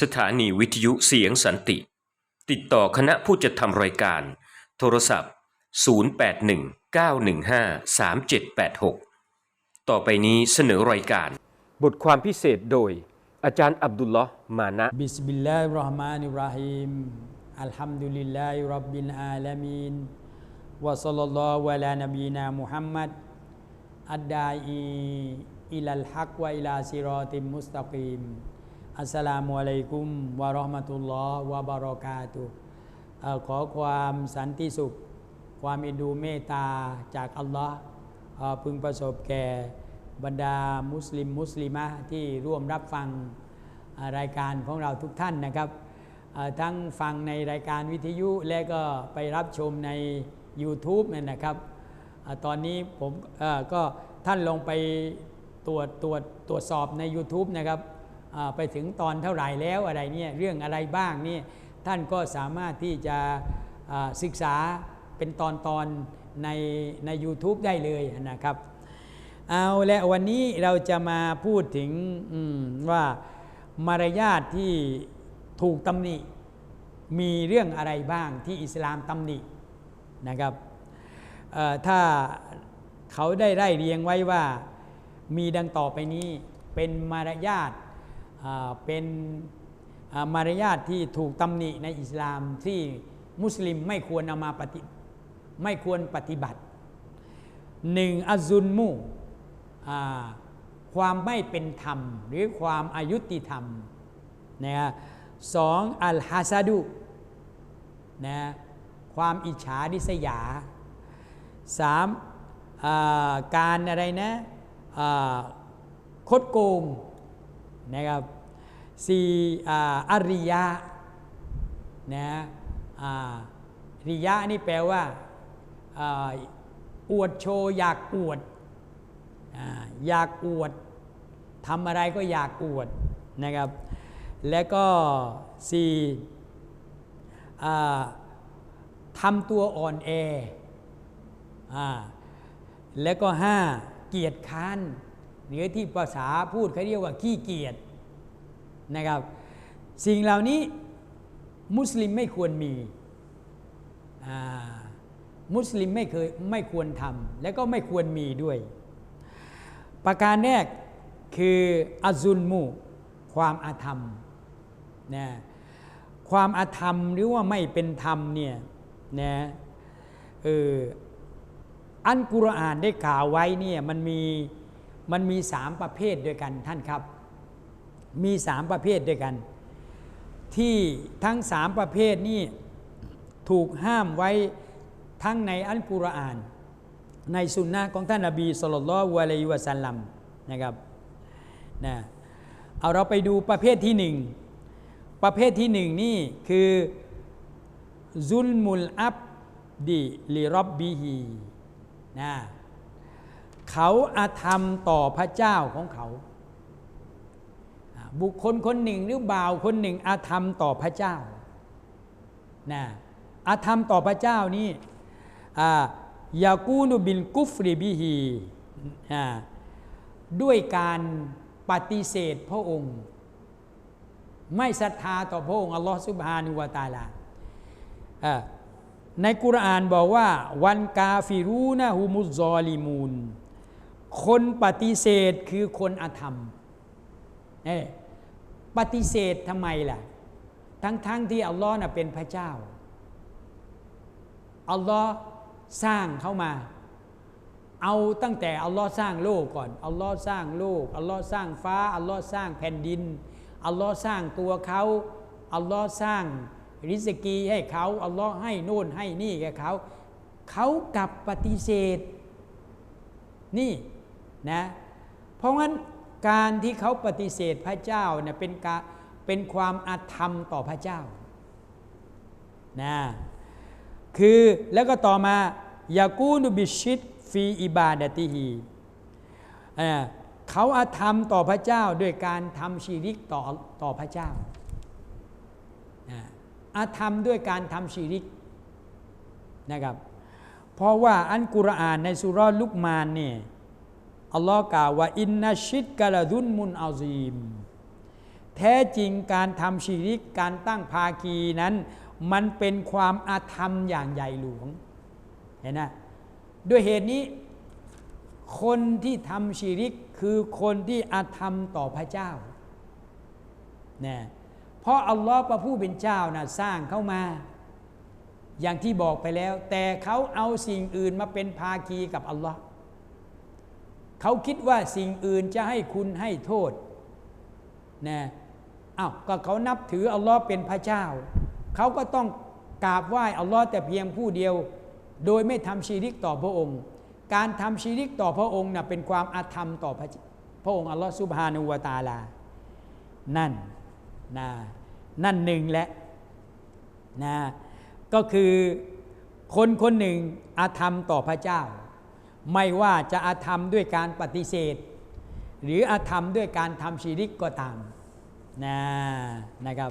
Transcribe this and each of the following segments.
สถานีวิทยุเสียงสันติ ติดต่อคณะผู้จัดทำรายการ โทรศัพท์ 0819153786 ต่อไปนี้เสนอรายการ บทความพิเศษโดย อาจารย์อับดุลลอฮ์มานะบิสมิลลาฮิรเราะห์มานิรเราะฮีมอัลฮัมดุลิลลาฮิรับบิลอาลามีนวะศ็อลลัลลอฮุอะลานบีนามุฮัมมัดอัดดาอีอิลัลฮักวะอิลาซิรอติมมุสตะกีม อัสลามุอะลัยกุมวะราะห์มะตุลลอฮ์วะบารอกาตุขอความสันติสุข ความเอ็นดูเมตตาจากอัลลอฮ์พึงประสบแก่บรรดามุสลิมมุสลิมะที่ร่วมรับฟังรายการของเราทุกท่านนะครับ ทั้งฟังในรายการวิทยุและก็ไปรับชมใน YouTube เนี่ยนะครับอตอนนี้ผมก็ท่านลงไปตรวจตรวจตรวจสอบใน YouTube นะครับ ไปถึงตอนเท่าไหร่แล้วอะไรเนี่ยเรื่องอะไรบ้างนี่ท่านก็สามารถที่จะศึกษาเป็นตอนตอนในใน u t u b e ได้เลยนะครับ เอาและวันนี้เราจะมาพูดถึงว่ามารยาทที่ถูกตำหนิ มีเรื่องอะไรบ้างที่อิสลามตำหนินะครับถ้าเขาได้ไล่เรียงไว้ว่ามีดังต่อไปนี้เป็นมารยาท เป็นมารยาทที่ถูกตำหนิในอิสลามที่มุสลิมไม่ควรเอามาปฏิไม่ควรปฏิบัติหนึ่งอซุนมูความไม่เป็นธรรม หรือความอายุติธรรมนะฮะสองอัลฮัสดุนะความอิจฉาริษยาสามการอะไรนะคดโกง นะครับสี่อ่าอริยะนะอ่าริยะนี่แปลว่าอ่าอวดโชว์อยากอวดอ่าอยากอวดทำอะไรก็อยากอวดนะครับ และก็สี่ทำตัวอ่อนแออและก็ห้าเกียรติค้าน หรือที่ภาษาพูดเขาเรียกว่าขี้เกียจนะครับ สิ่งเหล่านี้มุสลิมไม่ควรมีมุสลิมไม่เคยไม่ควรทำและก็ไม่ควรมีด้วย ประการแรกคืออาซุนมูความอาธรรมนะความอาธรรมหรือว่าไม่เป็นธรรมเนี่ยนะเอออันกุรอานได้กล่าวไว้เนี่ยมันมี มันมีสามประเภทด้วยกันท่านครับ มีสามประเภทด้วยกัน ที่ทั้งสามประเภทนี้ถูกห้ามไว้ทั้งในอัลกุรอาน ในสุนนะของท่านนบีสุลต่านละวะลัยวะสัลลัมนะครับนะเอาเราไปดูประเภทที่หนึ่งประเภทที่หนึ่งนี่คือซุลมุลอับดีลิรอบบีฮีนะ เขาอาธรรมต่อพระเจ้าของเขา บุคคลคนหนึ่งหรือบ่าวคนหนึ่งอาธรรมต่อพระเจ้านะอาธรรมต่อพระเจ้านี่ยากูนุบินกุฟริบิฮีด้วยการปฏิเสธพระองค์ ไม่ศรัทธาต่อพระองค์อัลลอฮฺสุบฮานุวาตาลาในกุรานบอกว่า วันกาฟิรูนะฮุมุซอลิมูน คนปฏิเสธคือคนอธรรมปฏิเสธทำไมล่ะ ทั้งๆทที่อัลลอฮ์น่ะเป็นพระเจ้า อัลลอฮ์สร้างเข้ามา เอาตั้งแต่อัลลอฮ์สร้างโลกก่อน อัลลอฮ์สร้างโลก อัลลอฮ์สร้างฟ้า อัลลอฮ์สร้างแผ่นดิน อัลลอฮ์สร้างตัวเขา อัลลอฮ์สร้างริสกีให้เขา อัลลอฮ์ให้โน่นให้นี่แกเขา เขากลับปฏิเสธ นี่ นะเพราะงั้นการที่เขาปฏิเสธพระเจ้าเนี่ยเป็นการเป็นความอาธรรมต่อพระเจ้านะคือแล้วก็ต่อมายากูนุบิชิตฟีอิบาดติฮีเขาอาธรรมต่อพระเจ้าด้วยการทำชีริกต่อต่อพระเจ้าอาธรรมด้วยการทำชีริกนะครับ เพราะว่าอันกุรอานในสุรลุกมานเนี่ย อัลลอฮ์กล่าวว่าอินนัชิดกะละดุนมุนอาซีม แท้จริงการทำชีริกการตั้งภาคีนั้น มันเป็นความอาธรรมอย่างใหญ่หลวง เห็นนะด้วยเหตุนี้ คนที่ทำชีริกคือคนที่อาธรรมต่อพระเจ้าเนี่ยเพราะอัลลอฮ์พระผู้เป็นเจ้านะสร้างเข้ามาอย่างที่บอกไปแล้ว แต่เขาเอาสิ่งอื่นมาเป็นภาคีกับอัลลอฮ์ เขาคิดว่าสิ่งอื่นจะให้คุณให้โทษนะอ้าวก็เขานับถืออัลลอฮ์เป็นพระเจ้า เขาก็ต้องกราบไหว้อัลลอฮ์แต่เพียงผู้เดียว โดยไม่ทำชีริกต่อพระองค์ การทำชีริกต่อพระองค์นะเป็นความอาธรรมต่อพระพระองค์อัลลอฮ์ซุบฮานุวาตาลา นั่นนะนั่นหนึ่งและนะก็คือคนคนหนึ่งอาธรรมต่อพระเจ้า ไม่ว่าจะอาธรรมด้วยการปฏิเสธ หรืออาธรรมด้วยการทำชีริกก็ตามนะนะครับ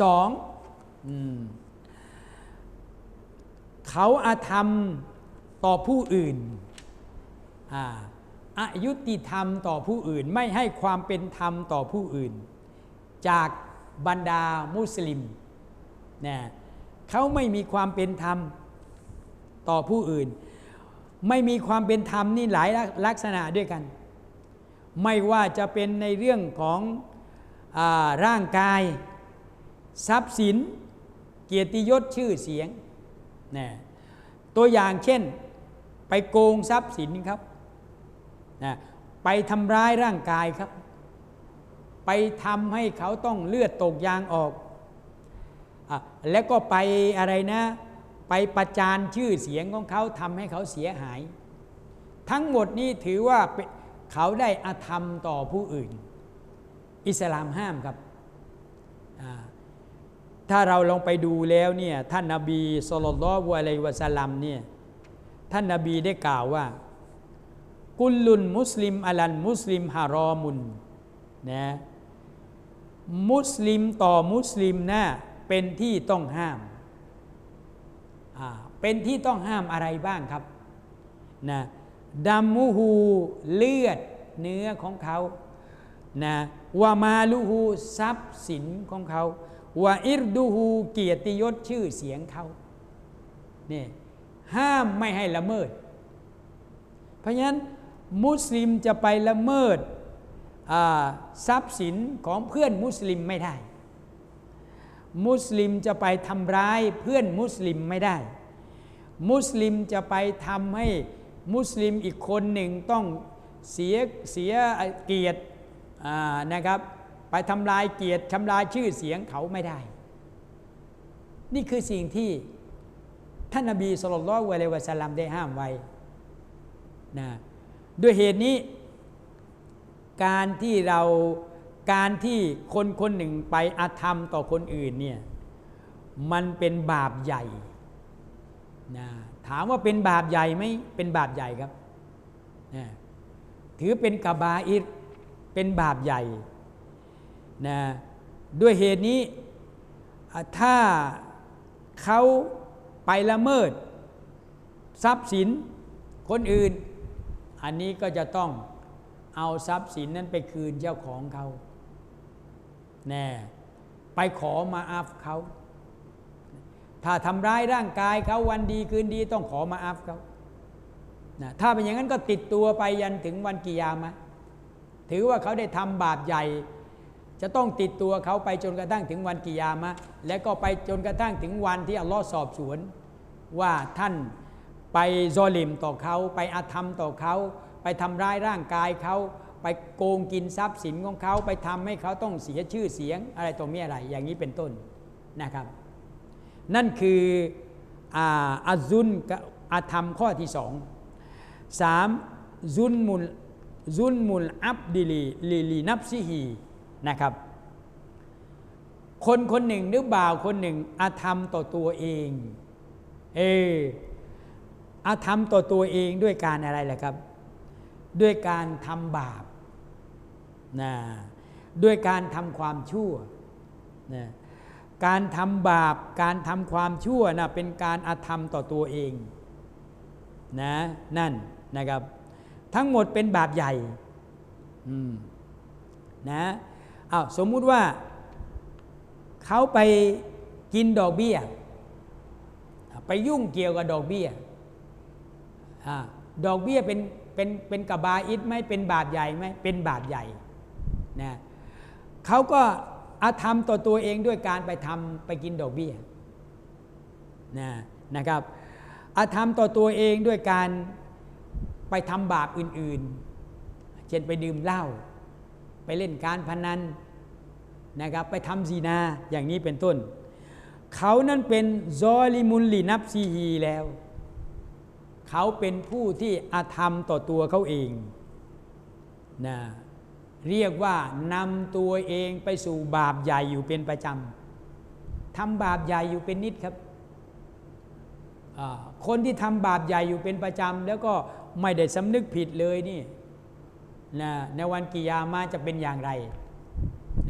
สองอเขาอาธรรมต่อผู้อื่นอาอายุติธรรมต่อผู้อื่น ไม่ให้ความเป็นธรรมต่อผู้อื่น จากบรรดามุสลิมนะเขาไม่มีความเป็นธรรมต่อผู้อื่น ไม่มีความเป็นธรรมนี่หลายลักษณะด้วยกัน ไม่ว่าจะเป็นในเรื่องของอร่างกาย ทรัพย์สิน เกียรติยศชื่อเสียงนะตัวอย่างเช่น ไปโกงทรัพย์สินครับนะไปทำร้ายร่างกายครับ ไปทำให้เขาต้องเลือดตกยางออกอแล้วก็ไปอะไรนะ ไปประจานชื่อเสียงของเขาทำให้เขาเสียหาย ทั้งหมดนี้ถือว่าเขาได้อาธรรมต่อผู้อื่น อิสลามห้ามครับ ถ้าเราลองไปดูแล้วเนี่ยท่านนาบีสุลต่านละอะลัยวะสัลลัมเนี่ยท่านนาบีได้กล่าวว่า กุลลุนมุสลิมอัลันมุสลิมฮารอมุนนะมุสลิมต่อมุสลิมนะเป็นที่ต้องห้าม เป็นที่ต้องห้ามอะไรบ้างครับนะดัมมูฮูเลือดเนื้อของเขานะวามาลูฮูทรัพย์สินของเขาวาอิรดูฮูเกียรติยศชื่อเสียงเขาเนี่ยห้ามไม่ให้ละเมิด เพราะฉะนั้นมุสลิมจะไปละเมิดทรัพย์สินของเพื่อนมุสลิมไม่ได้ มุสลิมจะไปทำร้ายเพื่อนมุสลิมไม่ได้ มุสลิมจะไปทำให้มุสลิมอีกคนหนึ่งต้องเสียเสียเกียรตินะครับ ไปทำลายเกียรติทำลายชื่อเสียงเขาไม่ได้ นี่คือสิ่งที่ท่านนบีสุลต่านละวะเลวะสลัมได้ห้ามไว้นะด้วยเหตุนี้ การที่เรา การที่คนคนหนึ่งไปอาธรรมต่อคนอื่นเนี่ยมันเป็นบาปใหญ่นะถามว่าเป็นบาปใหญ่ไหมเป็นบาปใหญ่ครับนะถือเป็นกบาอิรเป็นบาปใหญ่นะด้วยเหตุนี้ถ้าเขาไปละเมิด ทรัพย์สินคนอื่น อันนี้ก็จะต้องเอาทรัพย์สินนั้นไปคืนเจ้าของเขา แน่ไปขอมาอัฟเขา ถ้าทำร้ายร่างกายเขาวันดีคืนดีต้องขอมาอัฟเขานะถ้าเป็นอย่างนั้นก็ติดตัวไปยันถึงวันกิยามะถือว่าเขาได้ทำบาปใหญ่ จะต้องติดตัวเขาไปจนกระทั่งถึงวันกิยามะและก็ไปจนกระทั่งถึงวันที่อัลลอฮ์สอบสวน ว่าท่านไปซลิมต่อเขา ไปอาธรรมต่อเขา ไปทำร้ายร่างกายเขา ไปโกงกินทรัพย์สินของเขาไปทำให้เขาต้องเสียชื่อเสียงอะไรตรงนี้อะไร อย่างนี้เป็นต้นนะครับ นั่นคืออาซุนอาธรรมข้อที่สองสามซุนมุลซุนมุลอับดิลีลีลีนับซิฮีนะครับ คนคนหนึ่งหรือบ่าวคนหนึ่งอาธรรมต่อตัวเองเอออาธรรมต่อตัวเองด้วยการอะไรล่ะครับ ด้วยการทำบาป นะด้วยการทำความชั่วนะการทำบาปการทำความชั่วนะเป็นการอาธรรมต่อตัวเองนะนั่นนะครับ ทั้งหมดเป็นบาปใหญ่นะอ้าวสมมุติว่าเขาไปกินดอกเบี้ย ไปยุ่งเกี่ยวกับดอกเบี้ยอดอกเบี้ยเป็นเป็นเป็นกบบาอิดไหมเป็นบาปใหญ่ไหมเป็นบาปใหญ่ นะเขาก็อาธรรมต่อตัวเองด้วยการไปทำไปกินดอกเบี้ยนะนะครับอาธรรมต่อตัวเองด้วยการไปทำบาปอื่นๆ เช่นไปดื่มเหล้า ไปเล่นการพนันนะครับ ไปทำซีนาอย่างนี้เป็นต้น เขานั้นเป็นซอลิมุลลีนับซีฮีแล้ว เขาเป็นผู้ที่อาธรรมต่อตัวเขาเองนะ เรียกว่านำตัวเองไปสู่บาปใหญ่อยู่เป็นประจำทำบาปใหญ่อยู่เป็นนิดครับคนที่ทำบาปใหญ่อยู่เป็นประจำแล้วก็ไม่ได้สำนึกผิดเลยนี่นะในวันกิยามาจะเป็นอย่างไร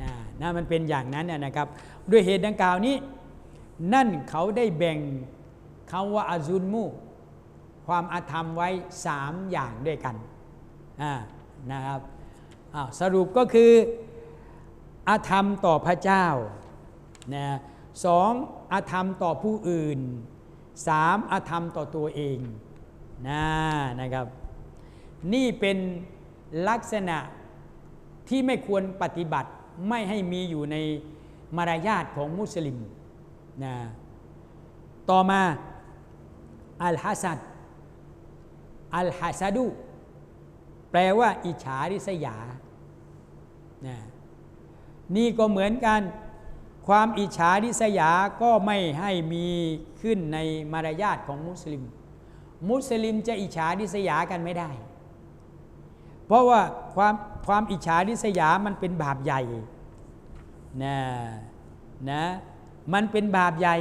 นะนะมันเป็นอย่างนั้นนะครับ ด้วยเหตุดังกล่าวนี้ นั่นเขาได้แบ่งคำว่าอาซุนมูความอาธรรมไว้สามอย่างด้วยกันนะครับ สรุปก็คืออาธรรมต่อพระเจ้านะสองอาธรรมต่อผู้อื่นสามอาธรรมต่อตัวเองนะนะครับ นี่เป็นลักษณะที่ไม่ควรปฏิบัติไม่ให้มีอยู่ในมารยาทของมุสลิมนะต่อมาอัลฮัสัดอัลฮัสดุ แปลว่า อิจฉาริษยานะนี่ก็เหมือนกัน ความอิจฉาริษยาก็ไม่ให้มีขึ้นในมารยาทของมุสลิม มุสลิมจะอิจฉาริษยากันไม่ได้ เพราะว่าความความอิจฉาริษยามันเป็นบาปใหญ่นะนะมันเป็นบาปใหญ่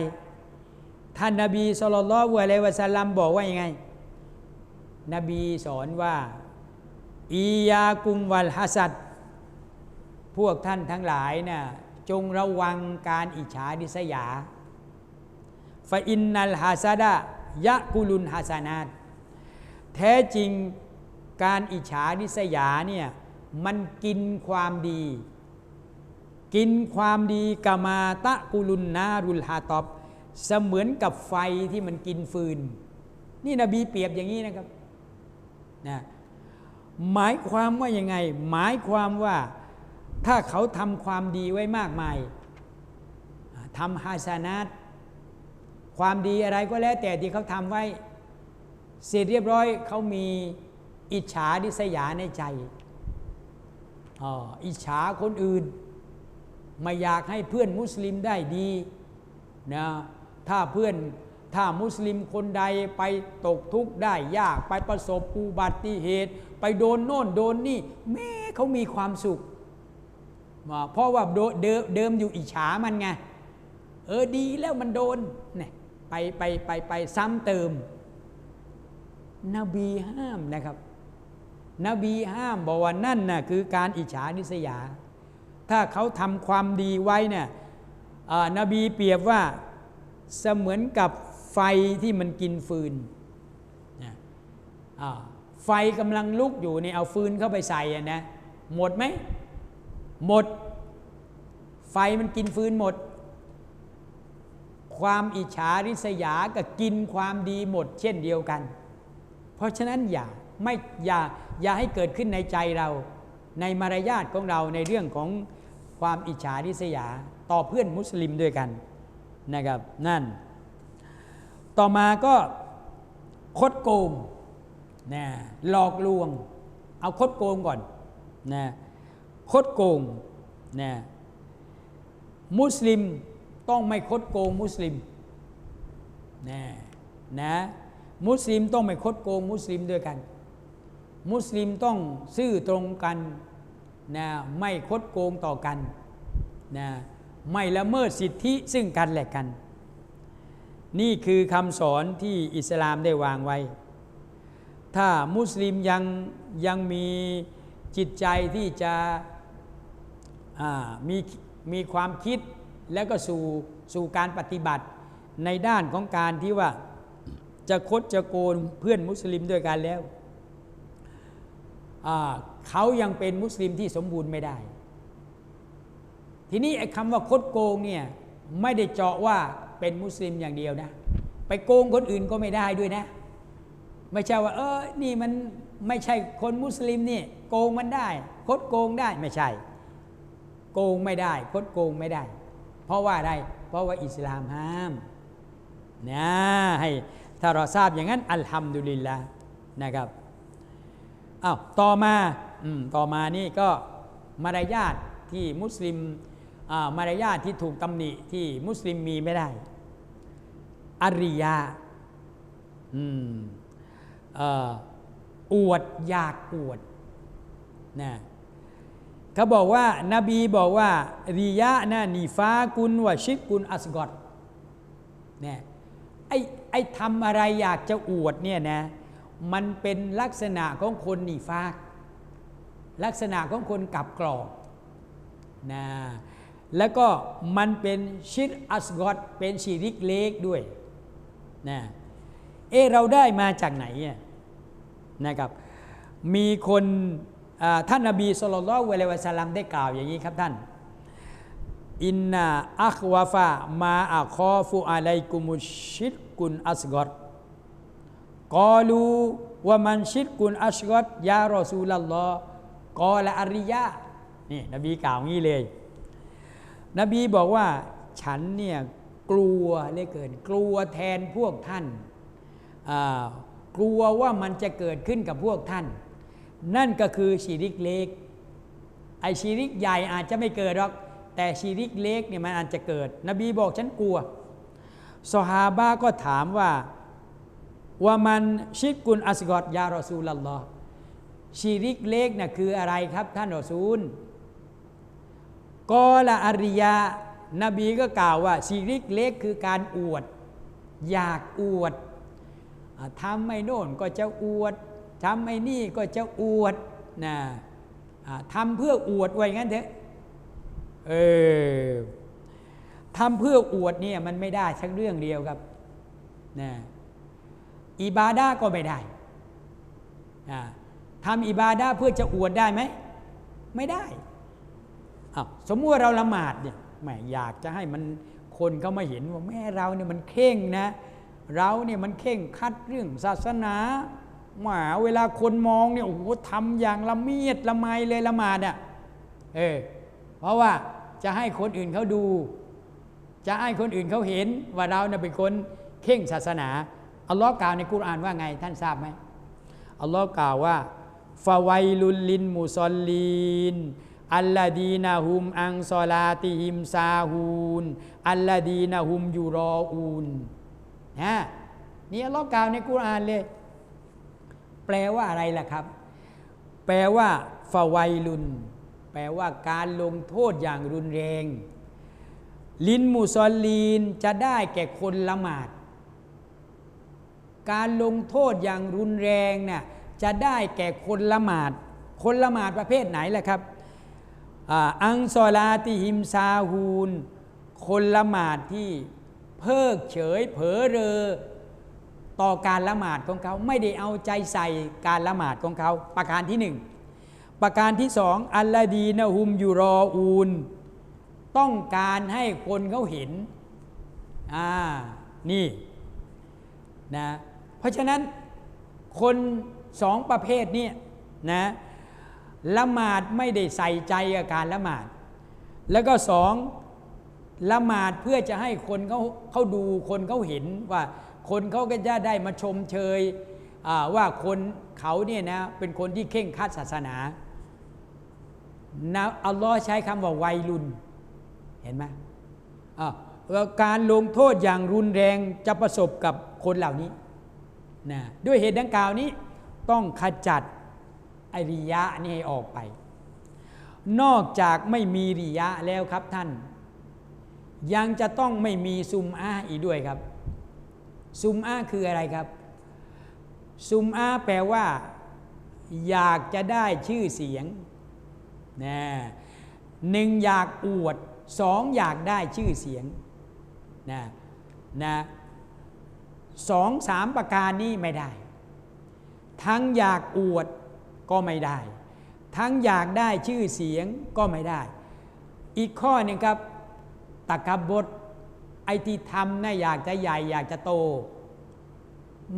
ท่านนาบีสุลต่านละฮ์อะลัยวะสัลลัมบอกว่ายังไง นบีสอนว่า อียากุมวัลฮัสัดพวกท่านทั้งหลายนะ่ะจงระวังการอิจฉาดิษยาฟาอินนัลฮัสดะยะกุลุนฮัสนาตแท้จริงการอิจฉาดิษยาเนี่ยมันกินความดี กินความดีกามาตะกุลุนนารุลฮาตอบเสมือนกับไฟที่มันกินฟืน นี่นบีเปรียบอย่างนี้นะครับนะ หมายความว่ายังไง หมายความว่าถ้าเขาทำความดีไว้มากมายทำฮาสนาตความดีอะไรก็แล้วแต่ที่เขาทำไว้ เสร็จเรียบร้อยเขามีอิจฉาดิษยาในใจอ๋ออิจฉาคนอื่น ไม่อยากให้เพื่อนมุสลิมได้ดีนะถ้าเพื่อนถ้ามุสลิมคนใดไปตกทุกข์ได้ยากไปประสบอุบัติเหตุ ไปโดนโน่นโดนนี่แม่เขามีความสุข เพราะว่าเดิมอยู่อิจฉามันไง เออดีแล้วมันโดนเนี่ยไปไปไปไปซ้ำเติม นบีห้ามนะครับ นบีห้ามบอกว่านั่นน่ะคือการอิจฉานิสยา ถ้าเขาทำความดีไว้เนี่ยนบีเปรียบว่าเสมือนกับไฟที่มันกินฟืนนะ ไฟกำลังลุกอยู่นี่เอาฟืนเข้าไปใส่นะหมดไหมหมด ไฟมันกินฟืนหมด ความอิจฉาริษยากับกินความดีหมด เช่นเดียวกัน เพราะฉะนั้นอย่าไม่อย่าอย่าให้เกิดขึ้นในใจเรา ในมารยาทของเราในเรื่องของความอิจฉาริษยาต่อเพื่อนมุสลิมด้วยกันนะครับนั่น ต่อมาก็คดโกง นะหลอกลวง เอาคดโกงก่อนนะคดโกงนะมุสลิมต้องไม่คดโกงมุสลิมนะนะมุสลิมต้องไม่คดโกงมุสลิมด้วยกัน มุสลิมต้องซื่อตรงกันนะไม่คดโกงต่อกันนะไม่ละเมิดสิทธิซึ่งกันและกัน นี่คือคำสอนที่อิสลามได้วางไว้ ถ้ามุสลิมยังยังมีจิตใจที่จะมีมีความคิดแล้วก็สู่สู่การปฏิบัติในด้านของการที่ว่าจะคดจะโกนเพื่อนมุสลิมด้วยกันแล้วเขายังเป็นมุสลิมที่สมบูรณ์ไม่ได้ ทีนี้ไอ้คำว่าคดโกงเนี่ยไม่ได้เจาะว่าเป็นมุสลิมอย่างเดียวนะ ไปโกงคนอื่นก็ไม่ได้ด้วยนะ ไม่ใช่ว่า เออ นี่มันไม่ใช่คนมุสลิมนี่โกงมันได้ คดโกงได้ไม่ใช่ โกงไม่ได้ คดโกงไม่ได้ เพราะว่าอะไร เพราะว่าอิสลามห้ามนะให้ถ้าเราทราบอย่างนั้น อัลฮัมดุลิลละนะครับอ้าวต่อมาอืมต่อมานี่ก็มารยาทที่มุสลิมอ่ามารยาทที่ถูกตำหนิที่มุสลิมมีไม่ได้อริยาอืม อวดอยากอวดนะเขาบอกว่านบีบอกว่าริยะนะนีฟ้ากุลวชิกกุลอัสกอดเนี่ยไอ้ไอ้ทำอะไรอยากจะอวดเนี่ยนะมันเป็นลักษณะของคนนีฟากลักษณะของคนกลับกรอกนะแล้วก็มันเป็นชิดอัสกอดเป็นชีริกเล็กด้วยนะเอเราได้มาจากไหนอะ นะครับ มีคนท่านนบีสุลต่านละเวลวะสลัมได้กล่าวอย่างนี้ครับท่าน อินนาอัควาฟามาอัคอฟูอะไลกุมุชิดกุนอัสกอดกอลูว่ามันชิดกุนอัสกอดยารอซูลัลลอฮ์กอละอาริยะนี่นบีกล่าวงี้เลย นบีบอกว่าฉันเนี่ยกลัวเลือเกิน กลัวแทนพวกท่านอ่า กลัวว่ามันจะเกิดขึ้นกับพวกท่าน นั่นก็คือชีริกเล็กไอชีริกใหญ่อาจจะไม่เกิดหรอก แต่ชีริกเล็กเนี่ยมันอาจจะเกิด นบีบอกฉันกลัวสฮาบาก็ถามว่าว่ามันชิดกุลอัสกอดยารอซูลลอฮ์ชีริกเล็กน่ะคืออะไรครับท่านรอซูลกอละอริยานบีก็กล่าวว่าชีริกเล็กคือการอวด อยากอวด ทำไม่โน่นก็จะอวดทำไม่นี่ก็จะอวดนะอ่าทำเพื่ออวดไว้งั้นเถอะเออทำเพื่ออวดเนี่ยมันไม่ได้สักเรื่องเดียวครับนะอิบาดาก็ไม่ได้อ่าทำอิบาดาเพื่อจะอวดได้ไหมไม่ได้สมมติว่าเราละหมาดเนี่ยแหมอยากจะให้มันคนเขามาเห็นว่าแม่เราเนี่ยมันเข่งนะ เราเนี่ยมันเข่งคัดเรื่องศาสนาหมาเวลาคนมองเนี่ยโอ้โหทำอย่างละเมียดละไมเลยละหมาดอะเออเพราะว่าจะให้คนอื่นเขาดู จะให้คนอื่นเขาเห็นว่าเราเนี่ยเป็นคนเข่งศาสนาอัลลอฮ์กล่าวในกุรอานว่าไงท่านทราบไหมอัลลอฮ์กล่าวว่าฟาไวลุลลินมุซอลลีนอัลลาดีนาฮุมอังซอลาติฮิมซาฮูนอัลลาดีนาฮุมยูรออูน นะนี่อัลลอฮ์กล่าวในกุรอานเลย แปลว่าอะไรล่ะครับ แปลว่าฟาไวลุน แปลว่าการลงโทษอย่างรุนแรง ลินมุซอลีนจะได้แก่คนละหมาด การลงโทษอย่างรุนแรงเนี่ยจะได้แก่คนละหมาด คนละหมาดประเภทไหนล่ะครับอ,อังซอลาติฮิมซาฮูน คนละหมาดที่ เพิกเฉยเผลอเรอต่อการละหมาดของเขาไม่ได้เอาใจใส่การละหมาดของเขาประการที่หนึ่งประการที่สองอัลลาดีนะฮุมยูรออูนต้องการให้คนเขาเห็นอ่านี่นะเพราะฉะนั้นคนสองประเภทนี้นะละหมาดไม่ได้ใส่ใจกับการละหมาด แล้วก็สอง ละหมาดเพื่อจะให้คนเขาเขาดูคนเขาเห็นว่าคนเขาก็จะได้มาชมเชยว่าคนเขาเนี่ยนะเป็นคนที่เข่งคัดศาสนานะอัลลอฮ์ใช้คำว่าวัยรุนเห็นไหมการลงโทษอย่างรุนแรงจะประสบกับคนเหล่านี้นะด้วยเหตุดังกล่าวนี้ต้องขจัดไอริยะนี่ให้ออกไป นอกจากไม่มีริยะแล้วครับท่าน ยังจะต้องไม่มีซุมอาอีกด้วยครับ ซุมอาคืออะไรครับ ซุมอาแปลว่า อยากจะได้ชื่อเสียงนะหนึ่งอยากอวดสองอยากได้ชื่อเสียงนะนะสองสามประการนี้ไม่ได้ ทั้งอยากอวดก็ไม่ได้ ทั้งอยากได้ชื่อเสียงก็ไม่ได้ อีกข้อหนึ่งครับ ตะกบบดไอที่ทำนะอยากจะใหญ่ อยากจะโต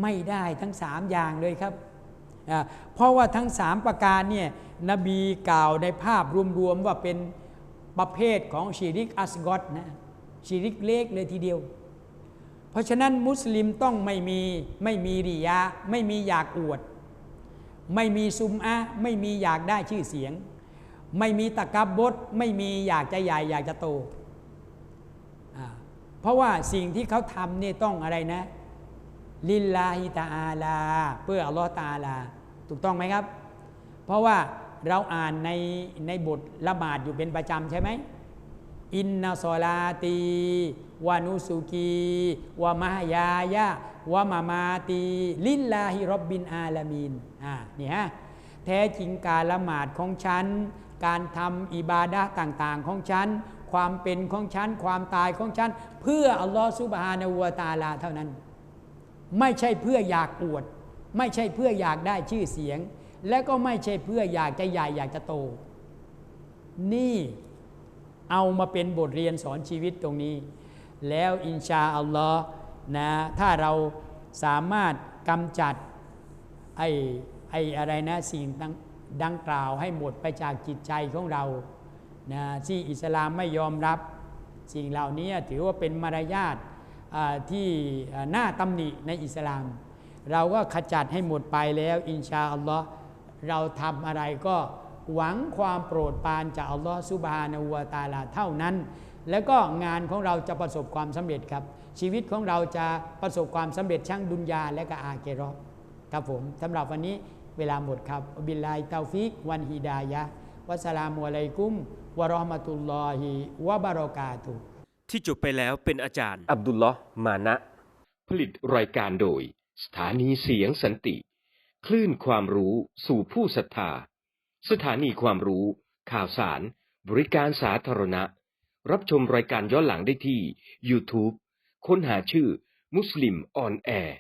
ไม่ได้ทั้งสามอย่างเลยครับ เพราะว่าทั้งสามประการเนี่ยนบีกล่าวในภาพรวมๆว่าเป็นประเภทของชีริกอัสกอตนะชีริกเล็กเลยทีเดียว เพราะฉะนั้นมุสลิมต้องไม่มีไม่มีริยาไม่มีอยากอวด ไม่มีซุมอะไม่มีอยากได้ชื่อเสียง ไม่มีตะกับบดไม่มีอยากจะใหญ่อยากจะโต เพราะว่าสิ่งที่เขาทำเนี่ยต้องอะไรนะ ลิลลาฮิตาอาลา เพื่ออัลลอฮ์ตาลา ถูกต้องไหมครับ เพราะว่าเราอ่านในในบทละหมาดอยู่เป็นประจำใช่ไหมอินนาซอลาตีวานุสุกีวามายายะวามามาตี ลิลลาฮิรับบินอาลามีนอ่านี่ฮะแท้จริงการละหมาดของฉัน การทำอิบาดะต่าง ๆ ของฉัน ความเป็นของฉัน ความตายของฉัน เพื่ออัลลอฮฺซุบฮานะฮูวะตาลาเท่านั้น ไม่ใช่เพื่ออยากอวด ไม่ใช่เพื่ออยากได้ชื่อเสียง และก็ไม่ใช่เพื่ออยากจะใหญ่อยากจะโต นี่เอามาเป็นบทเรียนสอนชีวิตตรงนี้ แล้วอินชาอัลลอฮ์นะถ้าเราสามารถกำจัดไอ้ไอ้อะไรนะสิ่งดังกล่าวให้หมดไปจากจิตใจของเรา นะที่อิสลามไม่ยอมรับ สิ่งเหล่านี้ถือว่าเป็นมารยาทที่น่าตำหนิในอิสลาม เราก็ขจัดให้หมดไปแล้ว อินชาอัลลอฮ์เราทำอะไรก็หวังความโปรดปรานจากอัลลอฮ์ซุบฮานะฮูวตาลาเท่านั้น แล้วก็งานของเราจะประสบความสำเร็จครับ ชีวิตของเราจะประสบความสำเร็จทั้งดุนยาและก็อาเกราะห์ครับผมสำหรับวันนี้เวลาหมดครับบิลลาฮิตาฟิก วันฮิดายะวัสสลามุอะลัยกุม วะเราะห์มะตุลลอฮิวะบะเราะกาตุฮ์ที่จบไปแล้วเป็นอาจารย์ อับดุลลอฮ์มานะ ผลิตรายการโดย สถานีเสียงสันติ คลื่นความรู้สู่ผู้ศรัทธา สถานีความรู้ ข่าวสาร บริการสาธารณะ รับชมรายการย้อนหลังได้ที่ YouTube ค้นหาชื่อมุสลิมออนแอร์